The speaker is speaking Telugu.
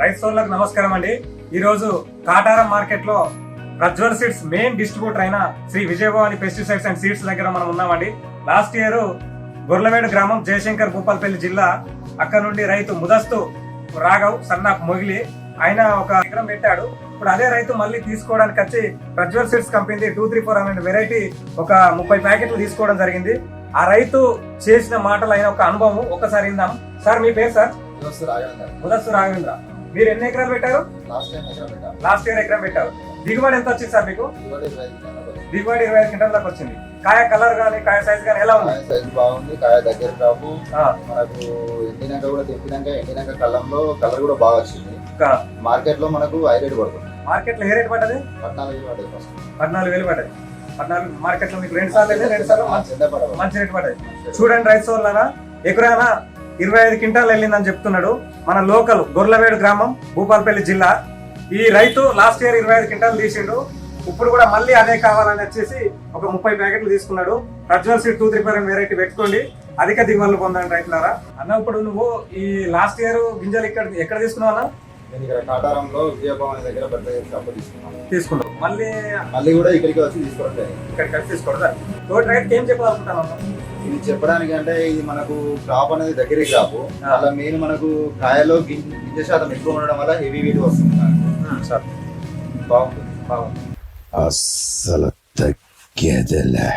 రైతు సోదరులకు నమస్కారం అండి. ఈ రోజు కాటారం మార్కెట్లో ప్రజ్వల్ సీడ్స్ మెయిన్ డిస్ట్రిబ్యూటర్ అయిన Shri Vijayabhavani pesticides and seeds దగ్గర మనం ఉన్నామండి. లాస్ట్ ఇయర్ గొర్లమేడు గ్రామం జయశంకర్ భూపాల్పల్లి జిల్లా అక్కడ నుండి రైతు ముదస్తు రాఘవ్ సన్నాప్ మొగిలి ఆయన ఒక ఎకరం పెట్టాడు. ఇప్పుడు అదే రైతు మళ్ళీ తీసుకోవడానికి వచ్చి Prajwal seeds company two three four అనే వెరైటీ ఒక ముప్పై ప్యాకెట్లు తీసుకోవడం జరిగింది. ఆ రైతు చేసిన మాటలు అయిన ఒక అనుభవం ఒకసారి విందాం. సార్ మీ పేరు సార్? ముదస్సు రాఘవేంద్ర. మీరు ఎన్ని ఎకరాలు పెట్టారు? లాస్ట్ ఇయర్ ఎకరం పెట్టారు. దిగుబడి ఎంత వచ్చింది సార్ మీకు? దిగుబడి ఇరవై ఐదు క్వింటల్ దాకా వచ్చింది. కాయ కలర్ గానీ కాయ సైజ్ గానీ ఎలా ఉంది? సైజు బాగుంది కాయ దగ్గర కాపు మనకు ఎండినాక కూడా తెప్పినాక ఎండినాక కళ్ళంలో కలర్ కూడా బాగా వచ్చింది. మార్కెట్లో మనకు హై రేట్ పడుతుంది. మార్కెట్లో ఏ రేట్ పడ్డది? పద్నాలుగు వేలు పడ్డది పద్నాలుగు వేలు పడ్డది. పద్నాలుగు మార్కెట్లో మీకు రెండు సార్లు రెండు సార్లు మంచి రేట్ పడ్డది. చూడండి రైతు సోదరులారా ఎకరానా? ఇరవై ఐదు క్వింటాల్ వెళ్ళిందని చెప్తున్నాడు మన లోకల్ గొర్లవేడు గ్రామం భూపాలపల్లి జిల్లా. ఈ రైతు లాస్ట్ ఇయర్ ఇరవై ఐదు క్వింటాల్ తీసిండు. ఇప్పుడు కూడా మళ్ళీ అదే కావాలని వచ్చేసి ఒక ముప్పై ప్యాకెట్లు తీసుకున్నాడు. Prajwal seed two three five variety పెట్టుకోండి. అధిక దిగుబడులు పొందండి రైతులారా. అన్న ఇప్పుడు నువ్వు ఈ లాస్ట్ ఇయర్ గింజలు ఇక్కడ ఎక్కడ తీసుకున్నావు కాటారంలో విజయభవన్ దగ్గర మళ్ళీ మళ్ళీ కూడా ఇక్కడికి వచ్చి తీసుకోవడం జరిగింది. ఇక్కడ కలిసి తీసుకోవడం తోటి ఏం చెప్పాలనుకుంటాను? ఇది చెప్పడానికి అంటే ఇది మనకు క్రాప్ అనేది దగ్గర క్రాప్. అలా మెయిన్ మనకు కాయలో గింజ శాతం ఎక్కువ ఉండడం వల్ల హెవీ వెయిట్ వస్తుంది మనకు. సార్. బాగుంటుంది బాగుంది. అస్సలు తగ్గేదిలే.